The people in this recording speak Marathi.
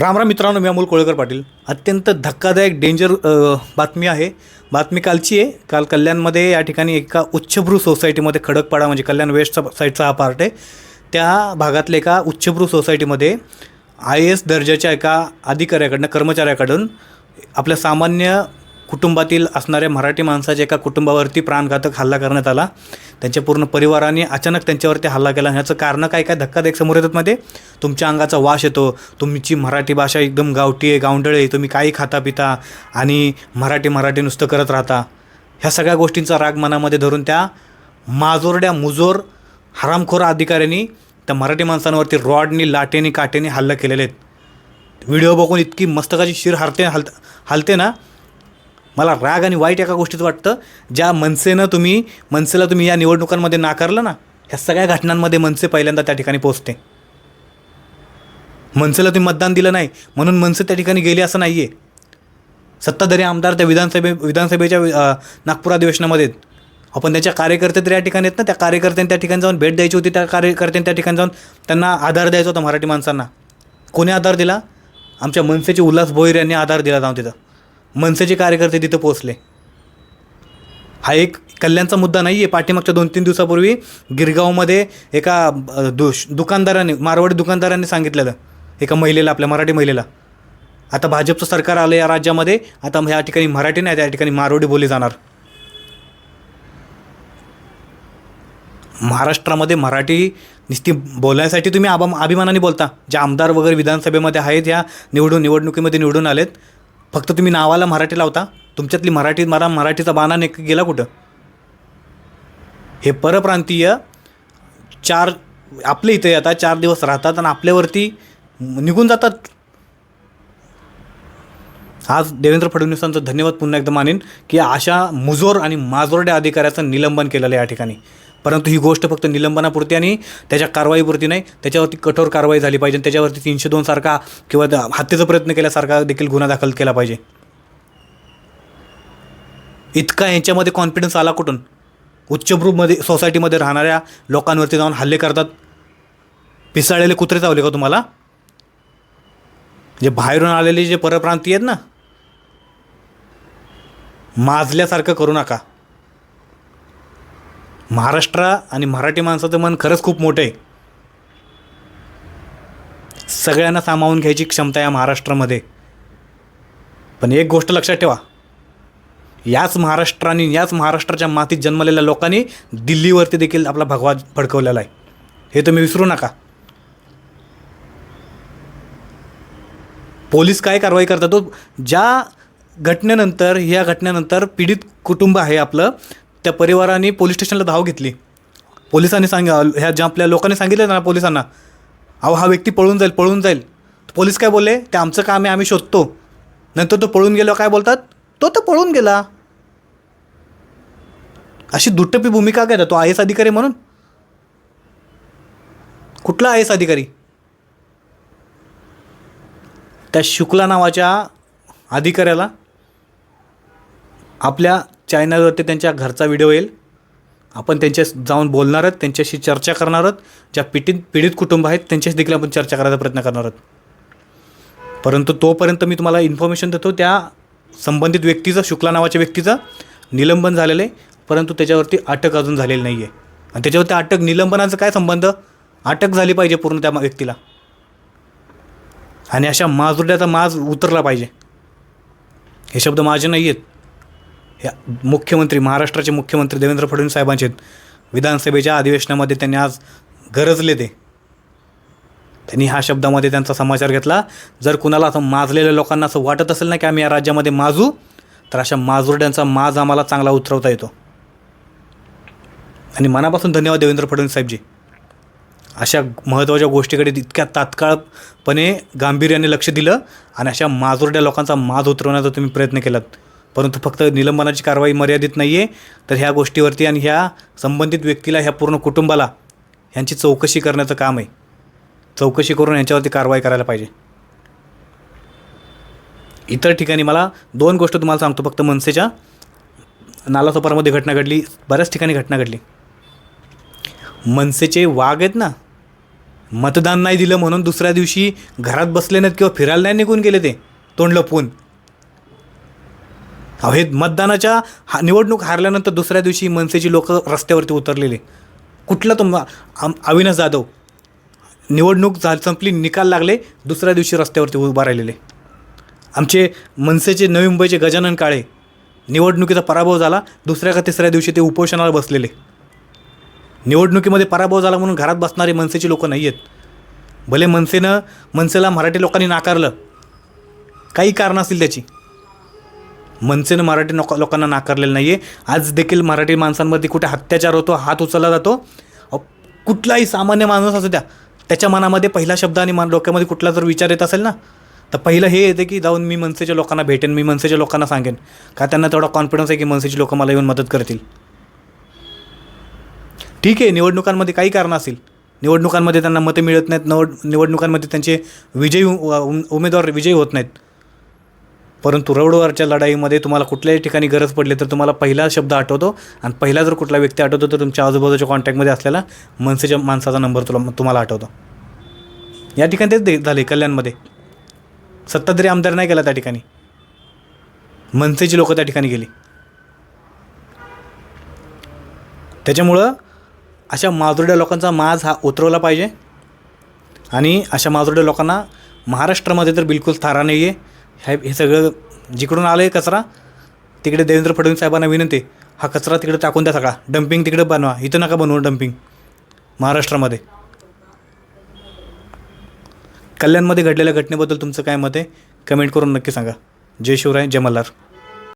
रामराम मित्रांनो मी अमोल कोळेकर पाटील. अत्यंत धक्कादायक डेंजर बातमी आहे. बातमी कालची आहे. काल कल्याणमध्ये या ठिकाणी एका उच्चभ्रू सोसायटीमध्ये खडकपाडा म्हणजे कल्याण वेस्टचा साईडचा हा पार्ट आहे. त्या भागातल्या एका उच्चभ्रू सोसायटीमध्ये आय एस दर्जाच्या एका अधिकाऱ्याकडनं कर्मचाऱ्याकडून आपल्या सामान्य कुटुंबातील असणाऱ्या मराठी माणसाच्या एका कुटुंबावरती प्राणघातक हल्ला करण्यात आला. त्यांच्या पूर्ण परिवाराने अचानक त्यांच्यावरती हल्ला केला. ह्याचं कारण काय काय धक्कादायक समोर येतात मध्ये? तुमच्या अंगाचा वास येतो. तुमची मराठी भाषा एकदम गावठी आहे गावंडळ आहे. तुम्ही काही खाता पिता आणि मराठी मराठी नुसतं करत राहता. ह्या सगळ्या गोष्टींचा राग मनामध्ये धरून त्या माजोरड्या मुजोर हरामखोर अधिकाऱ्यांनी त्या मराठी माणसांवरती रॉडनी लाटेनी काटेनी हल्ला केलेले आहेत. व्हिडिओ बघून इतकी मस्तकाची शिर हरते हलत हलते ना? मला राग आणि वाईट एका गोष्टीत वाटतं ज्या मनसेनं तुम्ही मनसेला तुम्ही या निवडणुकांमध्ये नाकारलं ना ह्या सगळ्या घटनांमध्ये मनसे पहिल्यांदा त्या ठिकाणी पोहोचते. मनसेला तुम्ही मतदान दिलं नाही म्हणून मनसे त्या ठिकाणी गेली असं नाही आहे सत्ताधारी आमदार त्या विधानसभे विधानसभेच्या नागपूर अधिवेशनामध्ये आपण त्यांच्या कार्यकर्ते तर या ठिकाणी आहेत ना त्या कार्यकर्त्यांनी त्या ठिकाणी जाऊन भेट द्यायची होती त्या कार्यकर्त्यांनी त्या ठिकाणी जाऊन त्यांना आधार द्यायचा होता मराठी माणसांना. कोणी आधार दिला? आमच्या मनसेचे उल्हास भोईर यांनी आधार दिला जाऊन तिथं. मनसेचे कार्यकर्ते तिथं पोहोचले. हा एक कल्याणचा मुद्दा नाही आहे पाठीमागच्या दोन तीन दिवसापूर्वी गिरगावमध्ये एका दुश दुकानदाराने मारवाडी दुकानदाराने सांगितलेलं एका महिलेला आपल्या मराठी महिलेला. आता भाजपचं सरकार आलं या राज्यामध्ये आता ह्या ठिकाणी मराठी नाही त्या ठिकाणी मारवाडी बोली जाणार. महाराष्ट्रामध्ये मराठी नुसती बोलण्यासाठी तुम्ही आबा अभिमानाने बोलता. जे आमदार वगैरे विधानसभेमध्ये आहेत या निवडून निवडणुकीमध्ये निवडून आलेत फक्त तुम्ही नावाला मराठी लावता? तुमच्यातली मराठी मला मराठीचा बाणा नेक गेला कुठं? हे परप्रांतीय चार आपल्या इथे येतात चार दिवस राहतात आणि आपल्यावरती निघून जातात. आज देवेंद्र फडणवीसांचं धन्यवाद पुन्हा एकदा मानेन की अशा मुजोर आणि माजोरड्या अधिकाऱ्याचं निलंबन केलेलं आहे या ठिकाणी. परंतु ही गोष्ट फक्त निलंबनापुरती आणि त्याच्या कारवाईपुरती नाही त्याच्यावरती कठोर कारवाई झाली पाहिजे आणि त्याच्यावरती तीनशे दोन सारखा किंवा द- हत्येचा प्रयत्न केल्यासारखा देखील गुन्हा दाखल केला पाहिजे. इतका यांच्यामध्ये कॉन्फिडन्स आला कुठून? उच्चभ्रूमध्ये सोसायटीमध्ये राहणाऱ्या लोकांवरती जाऊन हल्ले करतात. पिसाळलेले कुत्रे चावले का तुम्हाला? जे बाहेरून आलेले जे परप्रांतीय आहेत ना माजल्यासारखं करू नका. महाराष्ट्र आणि मराठी माणसाचं मन खरंच खूप मोठं आहे. सगळ्यांना सामावून घ्यायची क्षमता या महाराष्ट्रामध्ये. पण एक गोष्ट लक्षात ठेवा. याच महाराष्ट्राने याच महाराष्ट्राच्या मातीत जन्मलेल्या लोकांनी दिल्लीवरती देखील आपला भगवा फडकवलेला आहे. हे तुम्ही विसरू नका. पोलीस काय कारवाई करतात? तो ज्या घटनेनंतर ह्या घटनेनंतर पीडित कुटुंब आहे आपलं. त्या परिवाराने पोलीस स्टेशनला धाव घेतली. पोलिसांनी सांगा ह्या ज्या आपल्या लोकांनी सांगितलं ना पोलिसांना अहो हा व्यक्ती पळून जाईल पळून जाईल. पोलीस काय बोलले ते आमचं काम आहे आम्ही शोधतो. नंतर तो पळून गेलो काय बोलतात? तो तर पळून गेला. अशी दुट्टपी भूमिका काय तो आय एस अधिकारी म्हणून? कुठला आय एस अधिकारी? त्या शुक्ला नावाच्या अधिकाऱ्याला आपल्या चॅनलवरती त्यांच्या घरचा व्हिडिओ येईल. आपण त्यांच्या जाऊन बोलणार आहोत त्यांच्याशी चर्चा करणार आहोत. ज्या पीडित पीडित कुटुंब आहेत त्यांच्याशी देखील आपण चर्चा करायचा प्रयत्न करणार आहोत. परंतु तोपर्यंत मी तुम्हाला इन्फॉर्मेशन देतो त्या संबंधित व्यक्तीचं शुक्ला नावाच्या व्यक्तीचं निलंबन झालेलं आहे. परंतु त्याच्यावरती अटक अजून झालेली नाही आहे आणि त्याच्यावरती अटक निलंबनाचा काय संबंध? अटक झाली पाहिजे पूर्ण त्या व्यक्तीला. आणि अशा माजुड्याचा माज उतरला पाहिजे. हे शब्द माझे नाही आहेत ह्या मुख्यमंत्री महाराष्ट्राचे मुख्यमंत्री देवेंद्र फडणवीस साहेबांचे विधानसभेच्या अधिवेशनामध्ये त्यांनी आज गरजले ते. त्यांनी ह्या शब्दामध्ये त्यांचा समाचार घेतला. जर कुणाला असं माजलेल्या लोकांना असं वाटत असेल ना की आम्ही या राज्यामध्ये माजू तर अशा माजुरड्यांचा माज आम्हाला चांगला उतरवता येतो. आणि मनापासून धन्यवाद देवेंद्र फडणवीस साहेबजी. अशा महत्त्वाच्या गोष्टीकडे इतक्या तात्काळपणे गांभीर्याने लक्ष दिलं आणि अशा माजुरड्या लोकांचा माज उतरवण्याचा तुम्ही प्रयत्न केलात. परंतु फक्त निलंबनाची कारवाई मर्यादित नाही आहे तर ह्या गोष्टीवरती आणि ह्या संबंधित व्यक्तीला ह्या पूर्ण कुटुंबाला ह्यांची चौकशी करण्याचं काम आहे. चौकशी करून यांच्यावरती कारवाई करायला पाहिजे. इतर ठिकाणी मला दोन गोष्ट तुम्हाला सांगतो फक्त मनसेच्या. नालासोपारामध्ये घटना घडली बऱ्याच ठिकाणी घटना घडली. मनसेचे वाघ आहेत ना मतदान नाही दिलं म्हणून दुसऱ्या दिवशी घरात बसले नाहीत किंवा फिरायला नाही निघून गेले ते तोंड लपवून. हे मतदानाच्या हा निवडणूक हारल्यानंतर दुसऱ्या दिवशी मनसेची लोक रस्त्यावरती उतरलेले. कुठला तो आम अविनाश जाधव. निवडणूक झा संपली निकाल लागले दुसऱ्या दिवशी रस्त्यावरती उभा राहिलेले. आमचे मनसेचे नवी मुंबईचे गजानन काळे निवडणुकीचा पराभव झाला दुसऱ्या का तिसऱ्या दिवशी ते उपोषणाला बसलेले. निवडणुकीमध्ये पराभव झाला म्हणून घरात बसणारे मनसेची लोक नाही आहेत भले मनसेनं मनसेला मराठी लोकांनी नाकारलं काही कारणं असतील त्याची. मनसेनं मराठी लोक लोकांना नाकारलेलं नाही आहे आज देखील मराठी माणसांमध्ये कुठे अत्याचार होतो हात उचलला जातो. कुठलाही सामान्य माणूस असू द्या त्याच्या मनामध्ये पहिला शब्द आणि मान डोक्यामध्ये कुठला जर विचार येत असेल ना तर पहिलं हे येते की जाऊन मी मनसेच्या लोकांना भेटेन मी मनसेच्या लोकांना सांगेन. का त्यांना तेवढा कॉन्फिडन्स आहे की मनसेची लोकं मला येऊन मदत करतील? ठीक आहे निवडणुकांमध्ये काही कारण असेल निवडणुकांमध्ये त्यांना मतं मिळत नाहीत नवड निवडणुकांमध्ये त्यांचे विजयी उमेदवार विजयी होत नाहीत. परंतु रोडवरच्या लढाईमध्ये तुम्हाला कुठल्याही ठिकाणी गरज पडली तर तुम्हाला पहिला शब्द आठवतो. आणि पहिला जर कुठला व्यक्ती आठवतो तर तुमच्या आजूबाजूच्या कॉन्टॅक्टमध्ये असलेला मनसेच्या माणसाचा नंबर तुला तुम्हाला आठवतो. या ठिकाणी तेच दे- झाले कल्याणमध्ये. सत्ताधारी आमदार नाही गेला त्या ठिकाणी. मनसेची लोकं त्या ठिकाणी गेली. त्याच्यामुळं अशा माजुरड्या लोकांचा माज हा उतरवला पाहिजे. आणि अशा माजुरड्या लोकांना महाराष्ट्रामध्ये तर बिलकुल थारा नाही आहे हे हे सगळं जिकडून आलं आहे कचरा तिकडे देवेंद्र फडणवीस साहेबांना विनंती हा कचरा तिकडे टाकून द्या सगळा. डम्पिंग तिकडे बनवा. इथं नका बनवू डम्पिंग महाराष्ट्रामध्ये. कल्याणमध्ये घडलेल्या घटनेबद्दल तुमचं काय मत आहे? कमेंट करून नक्की सांगा. जय शिवराय जय मल्हार.